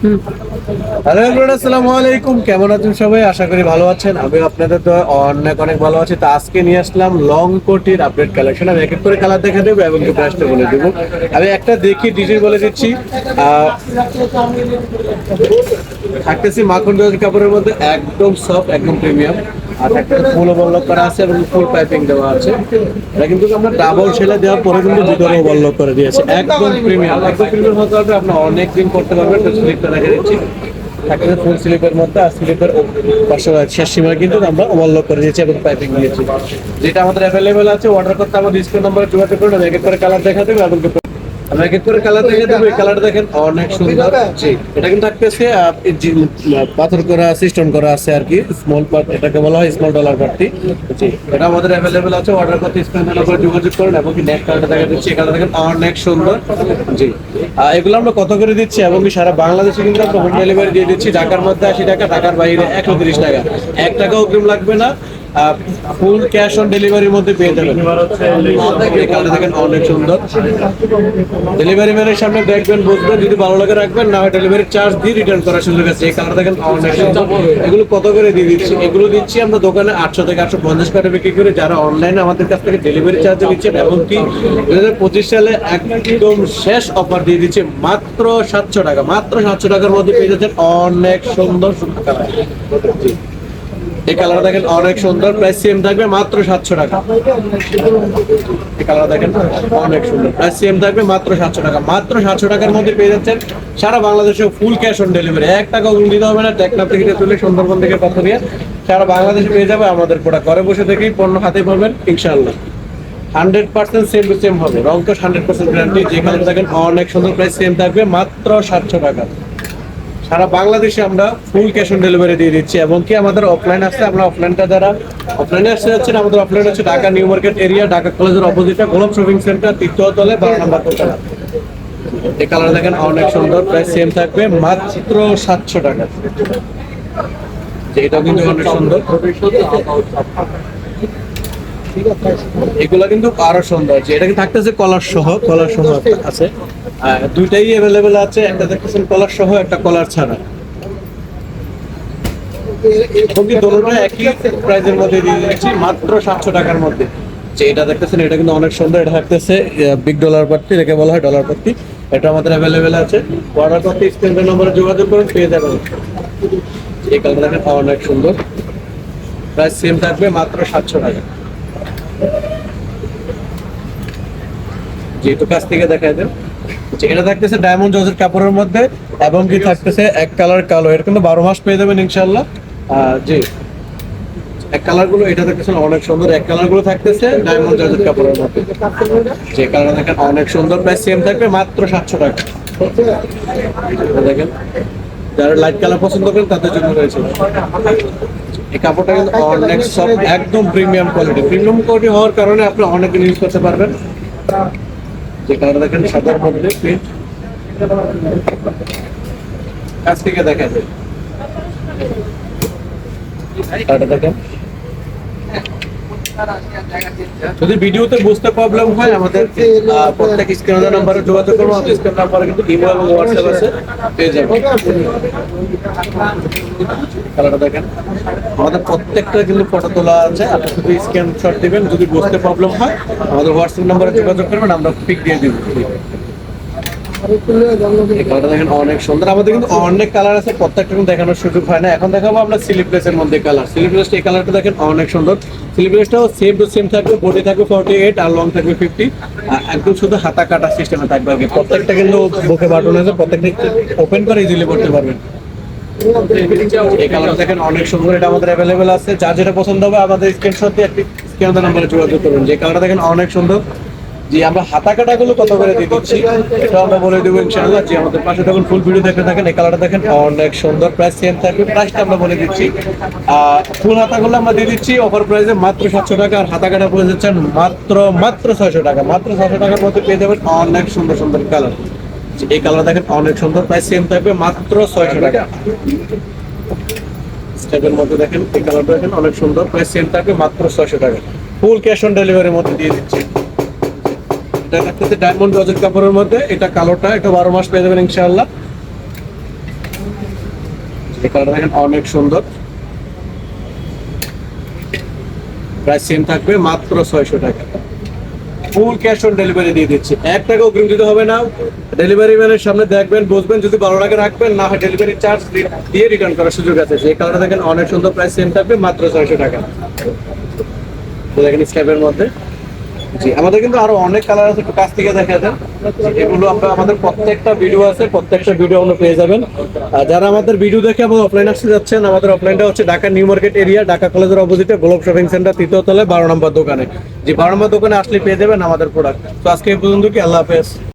Hello everyone, আসসালামু আলাইকুম। কেমন আছেন সবাই? আশা করি ভালো আছেন। আমি আপনাদের তো অনেক অনেক ভালো আছি। তো আজকে নিয়ে আসলাম লং কোটির আপডেট কালেকশন আমি এক এক করে কালার দেখা দেবো এবং প্রাইসটা বলে দেবো। আমি একটা দেখি, ডিটেল বলে দিচ্ছি। থাকতেছি মাখন কাপড়ের মধ্যে, একদম সফট একদম প্রিমিয়াম আর একটা ফুল করা আছে এবং ফুল পাইপিং দেওয়া আছে। এটা কিন্তু আমরা ডাবল দেওয়ার পরে কিন্তু ভিতরে করে দিয়েছে। একদম প্রিমিয়াম একদম প্রিমিয়াম আপনি অনেক দিন করতে পারবেন স্লিপটা রেখে দিচ্ছি। থাকবে ফুল স্লিপের মধ্যে আর স্লিপের পাশে শেষ সীমায় কিন্তু আমরা ওভারলক করে দিয়েছি এবং পাইপিং দিয়েছি। যেটা আমাদের অ্যাভেলেবেল আছে অর্ডার করতে আমাদের স্ক্রিন নাম্বারে যোগাযোগ এক করে কালার দেখা দেবো এবং আমি এক এক করে কালার দেখে দেবো এই কালার দেখেন অনেক সুন্দর জি। এটা কিন্তু থাকতেছে এই পাথর করা স্টোন করা আছে আর কি স্মল পার্ট এটাকে বলা হয় স্মল ডলার পার্টি জি এটা আমাদের অ্যাভেলেবেল আছে অর্ডার করতে স্ক্রিন নাম্বারে যোগাযোগ করুন এবং কি নেক্সট কালারটা দেখা দিচ্ছি এখানে দেখেন অনেক সুন্দর জি। এগুলো আমরা কত করে দিচ্ছি এবং কি সারা বাংলাদেশে কিন্তু আমরা হোম ডেলিভারি দিয়ে দিচ্ছি ঢাকার মধ্যে আশি টাকা ঢাকার বাইরে একশো তিরিশ টাকা। এক টাকা অগ্রিম লাগবে না ফুল ক্যাশ অন ডেলিভারির মধ্যে পেয়ে যাবেন। কালারটা দেখেন অনেক সুন্দর। ডেলিভারি ম্যানের সামনে দেখবেন, বুঝবেন, যদি ভালো লাগে রাখবেন, না হয় ডেলিভারি চার্জ দিয়ে রিটার্ন করার সুযোগ আছে। এই কালার দেখেন অনেক সুন্দর। এগুলো কত করে দিয়ে দিচ্ছি? এগুলো দিচ্ছি আমরা দোকানে আটশো থেকে আটশো পঞ্চাশ টাকা বিক্রি করে যারা অনলাইনে আমাদের কাছ থেকে ডেলিভারি চার্জ দিচ্ছেন এবং কি দু হাজার পঁচিশ সালে একদম শেষ অফার দিয়ে দিচ্ছে, মাত্র সাতশো টাকা, মাত্র সাতশো টাকার মধ্যে পেয়ে যাচ্ছেন অনেক সুন্দর সুন্দর কালার। এই কালার দেখেন অনেক সুন্দর, প্রাইস সেম থাকবে মাত্র সাতশো টাকা। এই কালার দেখেন অনেক সুন্দর, প্রাইস সেম থাকবে মাত্র সাতশো টাকা। মাত্র সাতশো টাকার মধ্যে পেয়ে যাচ্ছেন সারা বাংলাদেশে ফুল ক্যাশ অন ডেলিভারি এক টাকা অগ্রিম দিতে হবে না, টেকনাফ থেকে তুলে সুন্দরবন থেকে কথা দিয়ে সারা বাংলাদেশে পেয়ে যাবে আমাদের প্রোডাক্ট ঘরে বসে থেকেই পণ্য হাতে পাবেন, ইনশাআল্লাহ। Hundred percent same to same হবে। রংকশ হান্ড্রেড পার্সেন্ট গ্যারান্টি যে কালার দেখেন অনেক সুন্দর, প্রাইস সেম থাকবে মাত্র সাতশো টাকা। সারা বাংলাদেশে আমরা ফুল ক্যাশ অন ডেলিভারি দিয়ে দিচ্ছি এবং কি আমাদের অফলাইন আসছে, আমরা অফলাইনটা যারা অফলাইনে আসতে যাচ্ছেন, আমাদের অফলাইন হচ্ছে Dhaka new market area Dhaka কলেজের অপোজিটে গোলাপ শপিং সেন্টার তৃতীয় তলে বারো নম্বর দোকান এই কালার দেখেন, অনেক সুন্দর প্রাইস সেম থাকবে, মাত্র সাতশো টাকা। এটাও কিন্তু অনেক সুন্দর। এগুলো কিন্তু আরও সুন্দর যে এটা থাকতেছে কলার সহ? কলার সহ আছে। দুইটাই অ্যাভেলেবেল আছে। একটা দেখতেছেন কলার সহ, একটা কলার ছাড়া। খুবই একই প্রাইজের মধ্যে দিয়ে দিচ্ছি? মাত্র সাতশো টাকার মধ্যে। যে এটা দেখতেছেন, এটা কিন্তু অনেক সুন্দর। এটা থাকতেছে বিগ ডলার পার্টি এটাকে বলা হয় ডলার পার্টি এটা আমাদের অ্যাভেলেবেল আছে। অর্ডার করতে স্ক্রিনের নম্বরে যোগাযোগ করুন, পেয়ে যাবেন। এই অনেক সুন্দর। প্রাইস সেম থাকবে, মাত্র সাতশো টাকা। যেহেতু কাছ থেকে দেখা দেন। এটা থাকতেছে ডায়মন্ড জজের কাপড়ের মধ্যে এবং কি থাকতেছে এক কালার কালো। এটা কিন্তু বারো মাস পেয়ে যাবেন ইনশাল্লাহ জি। এক কালারগুলো, এটা দেখতেছেন অনেক সুন্দর। এক কালারগুলো থাকতেছে ডায়মন্ড জজের কাপড়ের মধ্যে। যে কালার দেখেন অনেক সুন্দর প্রাইস সেম থাকবে, মাত্র সাতশো টাকা। দেখেন, যারা লাইট কালার পছন্দ করেন, তাদের জন্য রয়েছে। এই কাপড়টা কিন্তু অনেক সফট একদম প্রিমিয়াম কোয়ালিটি প্রিমিয়াম কোয়ালিটি হওয়ার কারণে আপনি অনেক ইউজ করতে পারবেন। যে কালার দেখেন সাদার মধ্যে প্রিন্ট কাছ থেকে দেখেন যায় দেখেন। যদি ভিডিওতে বুঝতে প্রবলেম হয়, আমাদের প্রত্যেক স্ক্রিনের নাম্বারে যোগাযোগ করব আমাদের স্ক্রিন নাম্বারে কিন্তু ইমো এবং হোয়াটসঅ্যাপ আছে, পেয়ে যাবেন। কালারটা দেখেন। আমাদের প্রত্যেকটা কিন্তু ফটো তোলা আছে, আপনি শুধু স্ক্রিনশট দিবেন, যদি বুঝতে প্রবলেম হয়, আমাদের হোয়াটসঅ্যাপ নাম্বারে যোগাযোগ করবেন, আমরা পিক দিয়ে দিব। অনেক আমাদের কালার আছে, প্রত্যেকটা কিন্তু দেখানোর সুযোগ হয় না। এখন আমরা মধ্যে কালার। কালারটা দেখেন অনেক সুন্দর। সেম ফর্টি এইট আর লং ফিফটি একদম শুধু হাতা সিস্টেমে থাকবে আর প্রত্যেকটা কিন্তু বুকে প্রত্যেকটা ওপেন করে পারবেন। এই দেখেন অনেক সুন্দর, এটা আমাদের অ্যাভেলেবেল আছে। যার যেটা পছন্দ হবে আমাদের দিয়ে একটি স্ক্রিনের নাম্বারে যোগাযোগ করুন। যে কালারটা দেখেন অনেক সুন্দর। জি, আমরা হাতা কাটাগুলো কত করে দিয়ে দিচ্ছি? এটা আমরা বলে দেবো ইনশাআল্লাহ। যে আমাদের পাশে যখন ফুল ভিডিও দেখতে থাকেন, এই কালারটা দেখেন, অনেক সুন্দর প্রাইস সেম থাকবে প্রাইসটা আমরা বলে দিচ্ছি। আর ফুল হাতাগুলো আমরা দিয়ে দিচ্ছি অফার প্রাইসে মাত্র সাতশো টাকা, আর হাতা কাটা পড়ে যাচ্ছেন মাত্র মাত্র ছয়শো টাকা, মাত্র ছয়শো টাকার মধ্যে পেয়ে যাবেন অনেক সুন্দর সুন্দর কালার এই কালার দেখেন, অনেক সুন্দর প্রাইস সেম থাকবে, মাত্র ছয়শো টাকা। স্টেপের মধ্যে দেখেন, এই কালারটা দেখেন, অনেক সুন্দর প্রাইস সেম থাকবে, মাত্র ছয়শো টাকা। ফুল ক্যাশ অন ডেলিভারির মধ্যে দিয়ে দিচ্ছি। এটা ডায়মন্ড রজত কাপড়ের মধ্যে, এটা কালোটা, এটা বারো মাস পেয়ে যাবেন ইনশাআল্লাহ। অনেক সুন্দর। প্রাইস সেম থাকবে মাত্র ছয়শো টাকা। ফুল ক্যাশ অন ডেলিভারি দিয়ে দিচ্ছি। এক টাকা অগ্রিম দিতে হবে না। ডেলিভারি ম্যানের সামনে দেখবেন বুঝবেন যদি ভালো লাগে রাখবেন, না হয় ডেলিভারি চার্জ দিয়ে রিটার্ন করার সুযোগ আছে। এই কালারটা দেখেন অনেক সুন্দর, প্রাইস সেম থাকবে মাত্র ছয়শো টাকা। দেখেন স্ক্যাপের মধ্যে। জি, আমাদের কিন্তু আরও অনেক কালার আছে, একটু কাছ থেকে দেখা দেন। এগুলো আমাদের প্রত্যেকটা ভিডিও আছে, প্রত্যেকটা ভিডিও আমরা পেয়ে যাবেন। আর যারা আমাদের ভিডিও দেখে এবং অফলাইন আসতে যাচ্ছেন, আমাদের অফলাইনটা হচ্ছে Dhaka new market area, Dhaka কলেজের অপোজিটে গ্লোব শপিং সেন্টার তৃতীয় তলায় বারো নম্বর দোকানে। যে বারো নম্বর দোকানে আসলে পেয়ে যাবেন আমাদের প্রোডাক্ট তো আজকে এই পর্যন্ত কি? আল্লাহ হাফেজ।